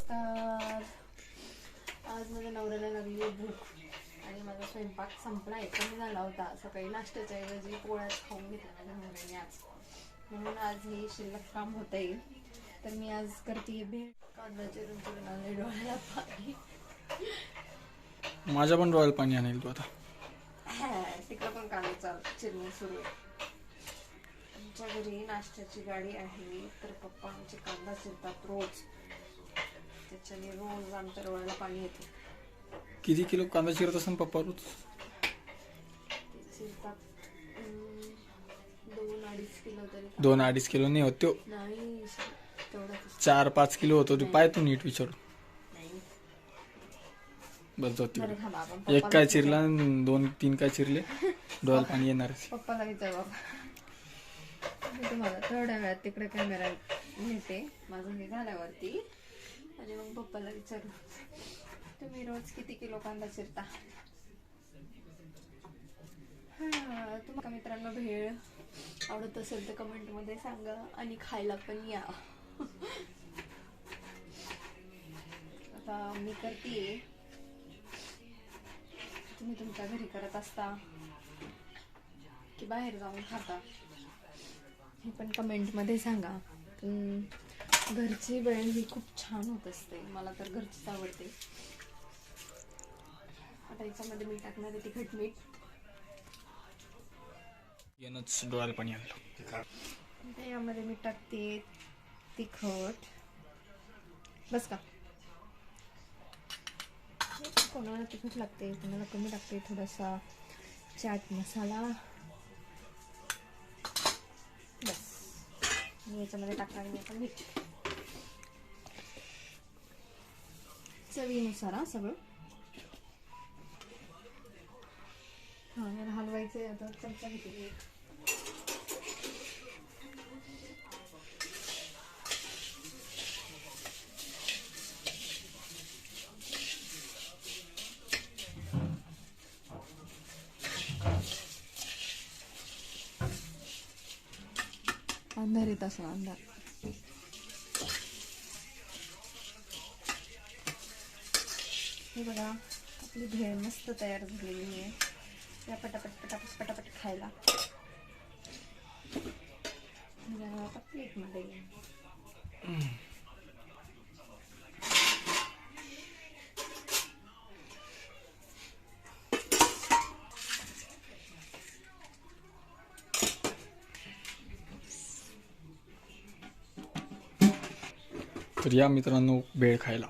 नमस्कार आज माझ्या नवऱ्याला लागली आहे भूक आणि माझा स्वयंपाक संपला कमी झाला होता. सकाळी नाश्त्याच्या ऐवजी पोळ्याच खाऊन घेतला माझ्या नवऱ्याने आज. म्हणून आज हे शिल्लक काम होत आहे. तर मी आज करते भेळ. कांदा चिरून चिरून आणले डोळ्याला पाणी. माझ्या पण डोळ्याला पाणी आणेल तू आता. तिकडं पण कांदा चाल चिरून सुरू आहे. आमच्या घरी नाश्त्याची गाडी आहे तर पप्पा आमचे कांदा चिरतात रोज. त्याच्याने रोज आमच्या डोळ्याला पाणी येते. किती किलो कांदा चिरत असेल पप्पा रोज ते चिरतात. अं, दोन अडीच किलो तरी. दोन अडीच किलो नाही होत त्यो नाही तेवढाच चार पाच किलो होतो तू. पाय तू नीट विचारू नाही. बस जाऊ बरं तिकडे. थांबा आपण एक पप्पाला काय चिरला आणि दोन तीन काय चिरले? डोळ्याला पाणी येणारच पप्पाला विचार बाबा मी तुम्हाला थोड्या वेळात तिकडे कॅमेरा नेते. माझं हे झाल्यावरती आणि मग पप्पाला विचारू तुम्ही रोज किती किलो कांदा चिरता? हा तुम्हाला मित्रांनो भेळ आवडत असेल तर कमेंटमध्ये सांगा आणि खायला पण या. आता मी करते तुम्ही तुमच्या घरी करत असता की बाहेर जाऊन खाता? हे पण कमेंटमध्ये सांगा. घरची वेळ ही खूप छान होत असते. मला तर घरचीच आवडते. आता याच्यामध्ये मी टाकणार आहे तिखट मीठ येणंच डोळ्याला पाणी आणलं. यामध्ये मी टाकते तिखट. बस का? कोणाला तिखट लागते? कोणाला कमी लागते? थोडासा चाट मसाला. बस. मी याच्यामध्ये टाकणार आहे आता मीठ. चवीनुसार हा सगळं. हां हलवायचं आता. चमचा घेते अंधार येत असं अंधार. हे बघा आपली भेळ मस्त तयार झालेली आहे. या पटापट पटापट पटापट खायला. आता प्लेटमध्ये तर या मित्रांनो वेळ खायला.